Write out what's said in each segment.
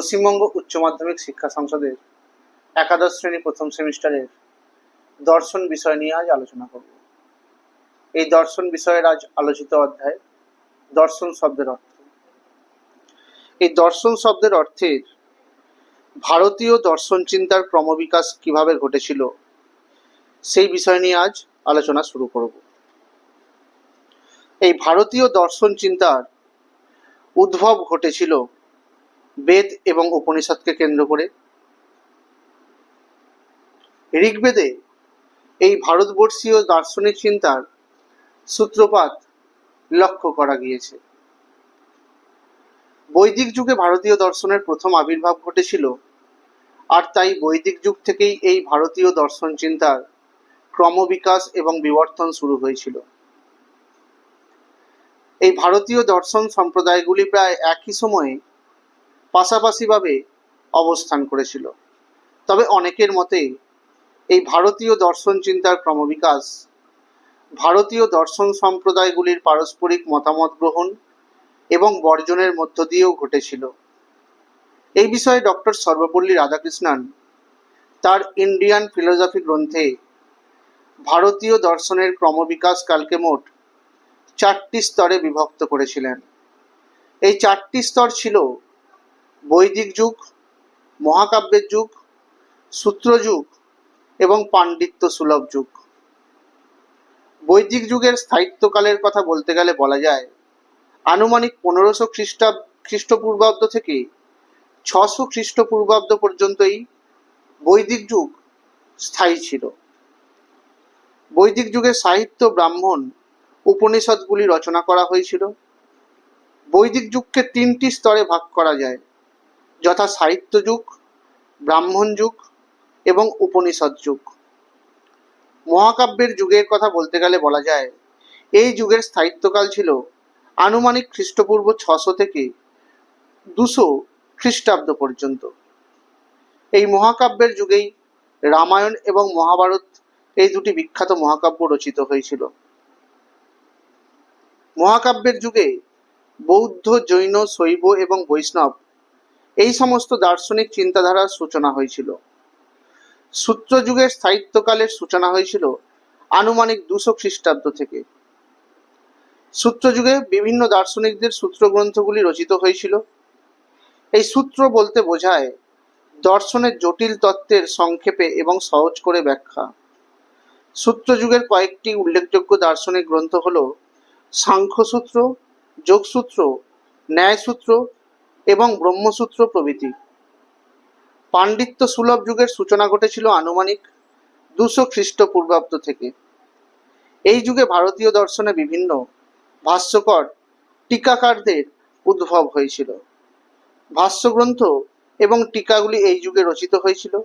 পশ্চিমবঙ্গ উচ্চ মাধ্যমিক শিক্ষা সংসদের একাদশ শ্রেণি প্রথম সেমিস্টারের দর্শন বিষয় নিয়ে আজ আলোচনা করব। এই দর্শন বিষয়ের আজ আলোচিত অধ্যায় দর্শন শব্দের অর্থ। এই দর্শন শব্দের অর্থের ভারতীয় দর্শন চিন্তার ক্রমবিকাশ কীভাবে ঘটেছিল, সেই বিষয় নিয়ে আজ আলোচনা শুরু করব। এই ভারতীয় দর্শন চিন্তার উদ্ভব ঘটেছিল বেদ এবং উপনিষদকে কেন্দ্র করে। ঋগ্বেদে এই ভারতবর্ষীয় দার্শনিক চিন্তার সূত্রপাত লক্ষ্য করা গিয়েছে। বৈদিক যুগে ভারতীয় দর্শনের প্রথম আবির্ভাব ঘটেছিল আর তাই বৈদিক যুগ থেকেই এই ভারতীয় দর্শন চিন্তার ক্রমবিকাশ এবং বিবর্তন শুরু হয়েছিল। এই ভারতীয় দর্শন সম্প্রদায়গুলি প্রায় একই সময়ে পাশাপাশিভাবে অবস্থান করেছিল। তবে অনেকের মতে এই ভারতীয় দর্শন চিন্তার ক্রমবিকাশ, ভারতীয় দর্শন সম্প্রদায়গুলির পারস্পরিক মতামত গ্রহণ এবং বর্জনের মধ্য দিয়েও ঘটেছিল। এই বিষয়ে ডক্টর সর্বপল্লী রাধাকৃষ্ণন তার ইন্ডিয়ান ফিলোসফি গ্রন্থে ভারতীয় দর্শনের ক্রমবিকাশ কালকে মোট চারটি স্তরে বিভক্ত করেছিলেন। এই চারটি স্তর ছিল বৈদিক যুগ, মহাকাব্যের যুগ সূত্রযুগ এবং পাণ্ডিত্য সুলভ যুগ। বৈদিক যুগের স্থায়িত্বকালের কথা বলতে গেলে বলা যায়, আনুমানিক পনেরোশো খ্রিস্টাব খ্রিস্টপূর্বাব্দ থেকে ছশো খ্রিস্টপূর্বাব্দ পর্যন্তই বৈদিক যুগ স্থায়ী ছিল। বৈদিক যুগে সাহিত্য ব্রাহ্মণ উপনিষদগুলি রচনা করা হয়েছিল। বৈদিক যুগকে তিনটি স্তরে ভাগ করা যায়। যথা সাহিত্য যুগ, ব্রাহ্মণ যুগ এবং উপনিষদ যুগ। মহাকাব্যের যুগের কথা বলতে গেলে বলা যায়, এই যুগের স্থায়িত্বকাল ছিল আনুমানিক খ্রিস্টপূর্ব ছশো থেকে দুশো খ্রিস্টাব্দ পর্যন্ত। এই মহাকাব্যের যুগেই রামায়ণ এবং মহাভারত এই দুটি বিখ্যাত মহাকাব্য রচিত হয়েছিল। মহাকাব্যের যুগে বৌদ্ধ, জৈন, শৈব এবং বৈষ্ণব এই সমস্ত দার্শনিক চিন্তাধারার সূচনা হয়েছিল। সূত্র যুগের স্থায়িত্বকালের সূচনা হয়েছিল আনুমানিক দুশো খ্রিস্টাব্দ থেকে। সূত্র যুগে বিভিন্ন দার্শনিকদের সূত্র গ্রন্থগুলি রচিত হয়েছিল। এই সূত্র বলতে বোঝায় দর্শনের জটিল তত্ত্বের সংক্ষেপে এবং সহজ করে ব্যাখ্যা। সূত্র যুগের কয়েকটি উল্লেখযোগ্য দার্শনিক গ্রন্থ হল সাংখ্যসূত্র, যোগসূত্র, ন্যায়সূত্র এবং ব্রহ্মসূত্র প্রভৃতি। পাণ্ডিত্য সুলভ যুগের সূচনা ঘটেছিল আনুমানিক দুশো খ্রিস্টপূর্বাব্দ থেকে। এই যুগে ভারতীয় দর্শনে বিভিন্ন ভাষ্যকর টিকাকারদের উদ্ভব হয়েছিল। ভাষ্যগ্রন্থ এবং টিকাগুলি এই যুগে রচিত হয়েছিল।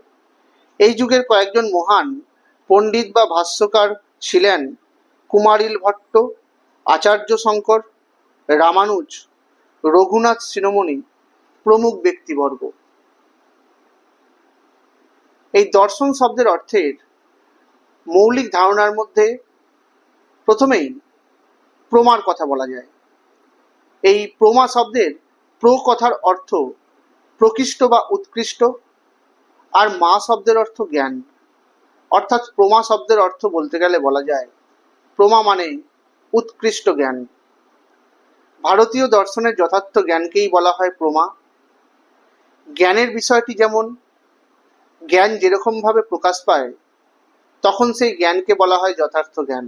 এই যুগের কয়েকজন মহান পণ্ডিত বা ভাষ্যকার ছিলেন কুমারিল ভট্ট, আচার্য শঙ্কর, রামানুজ রঘুনাথ শিরোমণি প্রমুখ ব্যক্তিবর্গ। এই দর্শন শব্দের অর্থের মৌলিক ধারণার মধ্যে প্রথমেই প্রমার কথা বলা যায়। এই প্রমা শব্দের প্র কথার অর্থ প্রকৃষ্ট বা উৎকৃষ্ট, আর মা শব্দের অর্থ জ্ঞান। অর্থাৎ প্রমা শব্দের অর্থ বলতে গেলে বলা যায় প্রমা মানে উৎকৃষ্ট জ্ঞান। ভারতীয় দর্শনের যথার্থ জ্ঞানকেই বলা হয় প্রমা। জ্ঞানের বিষয়টি যেমন জ্ঞান যেরকমভাবে প্রকাশ পায়, তখন সেই জ্ঞানকে বলা হয় যথার্থ জ্ঞান।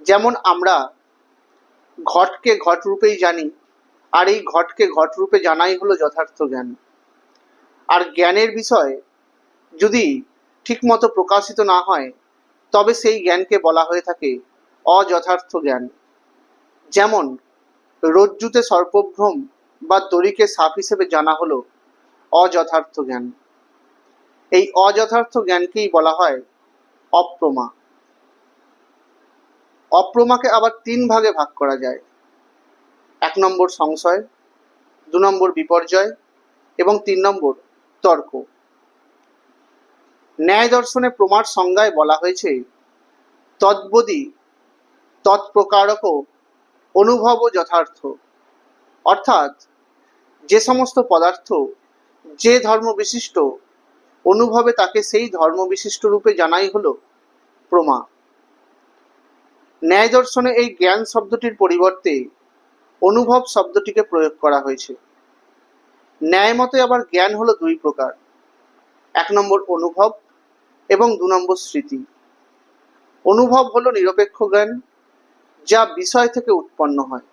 যেমন আমরা ঘটকে ঘট রূপেই জানি, আর এই ঘটকে ঘট রূপে জানাই হলো যথার্থ জ্ঞান। আর জ্ঞানের বিষয় যদি ঠিকমতো প্রকাশিত না হয়, তবে সেই জ্ঞানকে বলা হয়ে থাকে অযথার্থ জ্ঞান। যেমন রজ্জুতে সর্পভ্রম বা দড়িকে সাপ হিসেবে জানা হলো অযথার্থ জ্ঞান। এই অযথার্থ জ্ঞানকেই বলা হয় অপ্রমা। অপ্রমাকে আবার তিন ভাগে ভাগ করা যায়। এক নম্বর সংশয়, দু নম্বর বিপর্যয় এবং তিন নম্বর তর্ক। ন্যায় দর্শনে প্রমার সংজ্ঞায় বলা হয়েছে, তদ্বদি তৎপ্রকারক অনুভব যথার্থ। অর্থাৎ, যে সমস্ত পদার্থ, যে ধর্ম বিশিষ্ট, অনুভবে তাকে সেই ধর্ম বিশিষ্ট রূপে জানাই হলো প্রমা। ন্যায় দর্শনে এই জ্ঞান শব্দটির পরিবর্তে অনুভব শব্দটিকে প্রয়োগ করা হয়েছে। ন্যায় মতে আবার জ্ঞান হলো দুই প্রকার। এক নম্বর অনুভব এবং দু নম্বর স্মৃতি। অনুভব হলো নিরপেক্ষ জ্ঞান যা বিষয় থেকে উৎপন্ন হয়।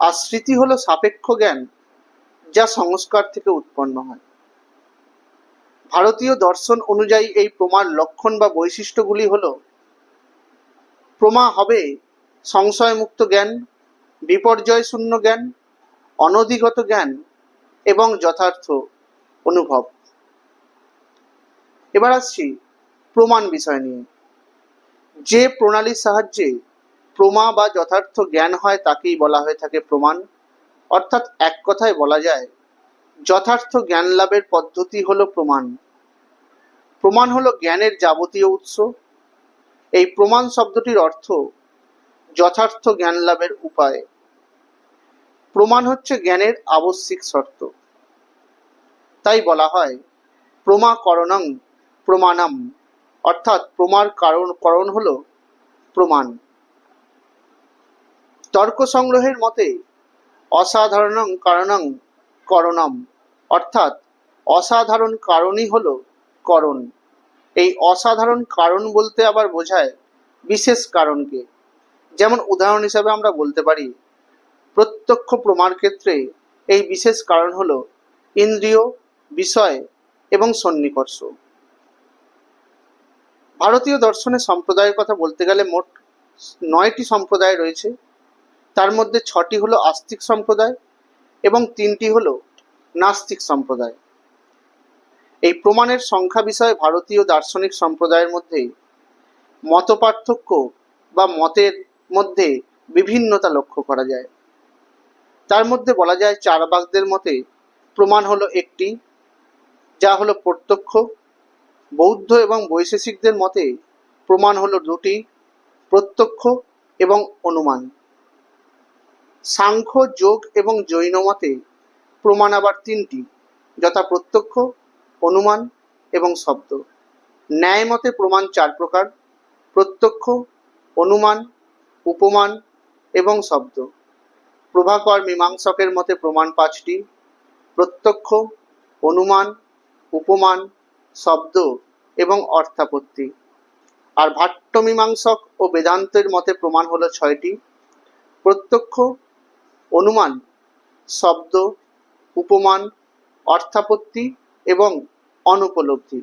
আর স্মৃতি হলো সাপেক্ষ জ্ঞান যা সংস্কার থেকে উৎপন্ন হয়। ভারতীয় দর্শন অনুযায়ী এই প্রমার লক্ষণ বা বৈশিষ্ট্যগুলি হল, প্রমা হবে সংশয়মুক্ত জ্ঞান বিপর্যয় শূন্য জ্ঞান, অনধিগত জ্ঞান এবং যথার্থ অনুভব। এবার আসছি প্রমাণ বিষয় নিয়ে। যে প্রণালীর সাহায্যে প্রমা বা যথার্থ জ্ঞান হয় তাকেই বলা হয়ে থাকে প্রমাণ। অর্থাৎ এক কথায় বলা যায়, যথার্থ জ্ঞান লাভের পদ্ধতি হলো প্রমাণ। প্রমাণ হলো জ্ঞানের যাবতীয় উৎস। এই প্রমাণ শব্দটির অর্থ যথার্থ জ্ঞান লাভের উপায়। প্রমাণ হচ্ছে জ্ঞানের আবশ্যিক শর্ত। তাই বলা হয়, প্রমা প্রমাকরণং প্রমাণম। অর্থাৎ প্রমার কারণ, করণ হলো প্রমাণ। তর্ক সংগ্রহের মতে অসাধারণং কারণং করণম। অর্থাৎ অসাধারণ কারণই হল করণ। এই অসাধারণ কারণ বলতে আবার বোঝায় বিশেষ কারণকে। যেমন উদাহরণ হিসাবে আমরা বলতে পারি, প্রত্যক্ষ প্রমাণ ক্ষেত্রে এই বিশেষ কারণ হল ইন্দ্রিয়, বিষয় এবং সন্নিকর্ষ। ভারতীয় দর্শনের সম্প্রদায়ের কথা বলতে গেলে মোট নয়টি সম্প্রদায় রয়েছে। তার মধ্যে ছটি হলো আস্তিক সম্প্রদায় এবং তিনটি হলো নাস্তিক সম্প্রদায়। এই প্রমাণের সংখ্যা বিষয়ে ভারতীয় দার্শনিক সম্প্রদায়ের মধ্যে মত পার্থক্য বা মতের মধ্যে বিভিন্নতা লক্ষ্য করা যায়। তার মধ্যে বলা যায় চারবাগদের মতে প্রমাণ হলো একটি, যা হলো প্রত্যক্ষ, বৌদ্ধ এবং বৈশেষিকদের মতে প্রমাণ হলো দুটি, প্রত্যক্ষ এবং অনুমান। সাংখ্য, যোগ এবং জৈন মতে প্রমাণ আবার তিনটি, যথা প্রত্যক্ষ, অনুমান এবং শব্দ। ন্যায় মতে প্রমাণ চার প্রকার, প্রত্যক্ষ, অনুমান, উপমান এবং শব্দ। প্রভাকর মীমাংসকের মতে প্রমাণ পাঁচটি, প্রত্যক্ষ, অনুমান, উপমান, শব্দ এবং অর্থাপত্তি। আর ভাট্ট মীমাংসক ও বেদান্তের মতে প্রমাণ হলো ছয়টি, প্রত্যক্ষ অনুমান, শব্দ, উপমান, অর্থাপত্তি এবং অনুপলব্ধি।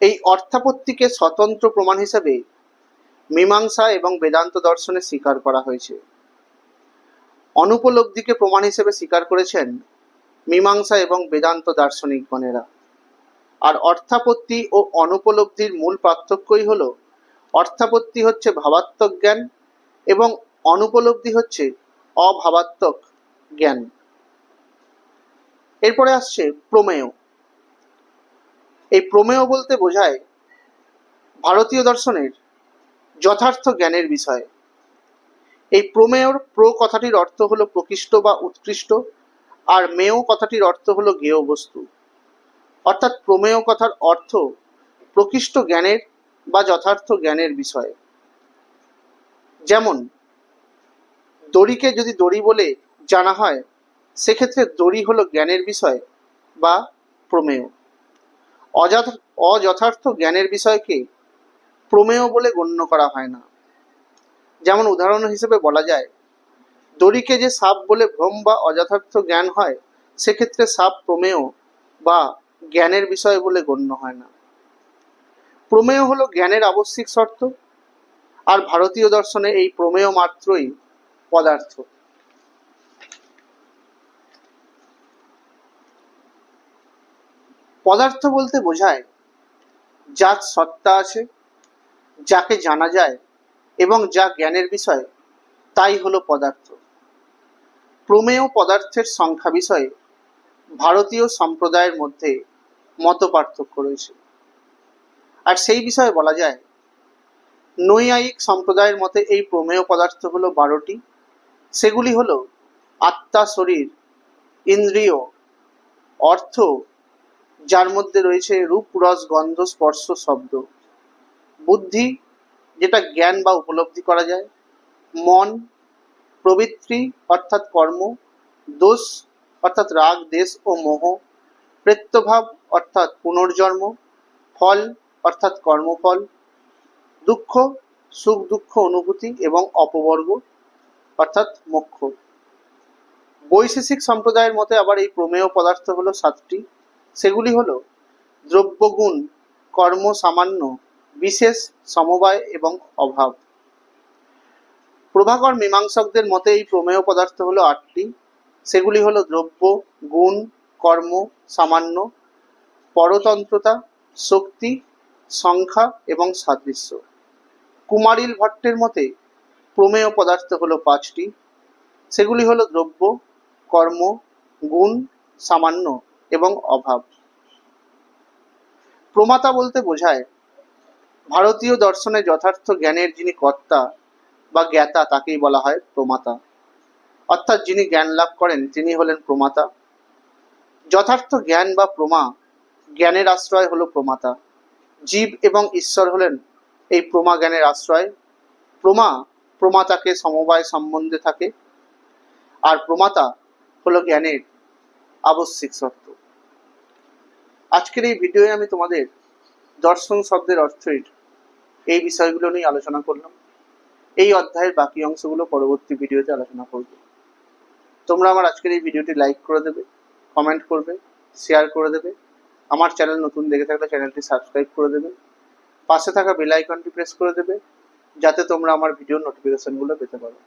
এই অর্থাপত্তিকে স্বতন্ত্র প্রমাণ হিসেবে মীমাংসা এবং বেদান্ত দর্শনে স্বীকার করা হয়েছে। অনুপলব্ধিকে প্রমাণ হিসেবে স্বীকার করেছেন মীমাংসা এবং বেদান্ত দার্শনিকগণেরা। আর অর্থাপত্তি ও অনুপলব্ধির মূল পার্থক্যই হল, অর্থাপত্তি হচ্ছে ভাবাত্মক জ্ঞান এবং অনুপলব্ধি হচ্ছে অভাবাত্মক জ্ঞান। এরপরে আসছে প্রমেয়। এই প্রমেয় বলতে বোঝায় ভারতীয় দর্শনের যথার্থ জ্ঞানের বিষয়। এই প্রমেয়র প্র কথাটির অর্থ হলো প্রকৃষ্ট বা উৎকৃষ্ট, আর মেয় কথাটির অর্থ হলো জ্ঞেয় বস্তু। অর্থাৎ প্রমেয় কথার অর্থ প্রকৃষ্ট জ্ঞানের বা যথার্থ জ্ঞানের বিষয়। যেমন দড়িকে যদি দড়ি বলে জানা হয়, সেক্ষেত্রে দড়ি হলো জ্ঞানের বিষয় বা প্রমেয়। অযথা, অযথার্থ জ্ঞানের বিষয়কে প্রমেয় বলে গণ্য করা হয় না। যেমন উদাহরণ হিসেবে বলা যায়, দড়িকে যে সাপ বলে ভ্রম বা অযথার্থ জ্ঞান হয়, সেক্ষেত্রে সাপ প্রমেয় বা জ্ঞানের বিষয় বলে গণ্য হয় না। প্রমেয় হলো জ্ঞানের আবশ্যিক শর্ত, আর ভারতীয় দর্শনে এই প্রমেয় মাত্রই পদার্থ। পদার্থ বলতে বোঝায় যার সত্তা আছে, যাকে জানা যায় এবং যা জ্ঞানের বিষয়, তাই হলো পদার্থ। প্রমেয় পদার্থের সংখ্যা বিষয়ে ভারতীয় সম্প্রদায়ের মধ্যে মত পার্থক্য রয়েছে। আর সেই বিষয়ে বলা যায়, নৈয়ায়িক সম্প্রদায়ের মতে এই প্রমেয় পদার্থ হলো বারোটি। সেগুলি হলো আত্মা, শরীর, ইন্দ্রিয়, অর্থ, যার মধ্যে রয়েছে রূপ, রস, গন্ধ, স্পর্শ, শব্দ। বুদ্ধি, যেটা জ্ঞান বা উপলব্ধি করা যায়। মন, প্রবৃত্তি, অর্থাৎ কর্ম। দোষ, অর্থাৎ রাগ, দেশ ও মোহ। প্রেত্যভাব, অর্থাৎ পুনর্জন্ম। ফল, অর্থাৎ কর্মফল। দুঃখ, সুখ, দুঃখ, অনুভূতি এবং অপবর্গ। অর্থাৎ মোক্ষ। বৈশেষিক সম্প্রদায়ের মতে আবার এই প্রমেয় পদার্থ হলো সাতটি। সেগুলি হলো দ্রব্যগুণ, কর্ম সামান্য, বিশেষ সমবায় এবং অভাব। প্রভাকর মীমাংসকদের মতে এই প্রমেয় পদার্থ হলো আটটি। সেগুলি হলো দ্রব্য, গুণ, কর্ম সামান্য, পরতন্ত্রতা, শক্তি, সংখ্যা এবং সাদৃশ্য। কুমারিল ভট্টের মতে প্রমেয় পদার্থ হলো পাঁচটি। সেগুলি হলো দ্রব্য, কর্ম, গুণ, সামান্য এবং অভাব। প্রমাতা বলতে বোঝায়, ভারতীয় দর্শনে যথার্থ জ্ঞানের যিনি কর্তা বা জ্ঞাতা তাকেই বলা হয় প্রমাতা। অর্থাৎ যিনি জ্ঞান লাভ করেন, তিনি হলেন প্রমাতা। যথার্থ জ্ঞান বা প্রমা জ্ঞানের আশ্রয় হলো প্রমাতা। জীব এবং ঈশ্বর হলেন এই প্রমা জ্ঞানের আশ্রয়। প্রমা প্রমাতাকে সমবায় সম্বন্ধে থাকে। আর প্রমাতা হলো জ্ঞানের আবশ্যিক সত্য আজকের এই ভিডিওয়ে আমি তোমাদের দর্শন শব্দের অর্থের এই বিষয়গুলো নিয়ে আলোচনা করলাম। এই অধ্যায়ের বাকি অংশগুলো পরবর্তী ভিডিওতে আলোচনা করব। তোমরা আমার আজকের এই ভিডিওটি লাইক করে দেবে কমেন্ট করবে শেয়ার করে দেবে। আমার চ্যানেল নতুন দেখে থাকলে চ্যানেলটি সাবস্ক্রাইব করে দেবে। পাশে থাকা বেল আইকনটি প্রেস করে দেবে। যাতে তোমরা আমার ভিডিও নোটিফিকেশনগুলো পেতে পারো।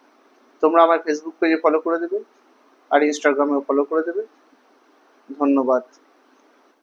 তোমরা আমার ফেসবুক পেজে ফলো করে দেবে, আর ইনস্টাগ্রামেও ফলো করে দেবে। ধন্যবাদ।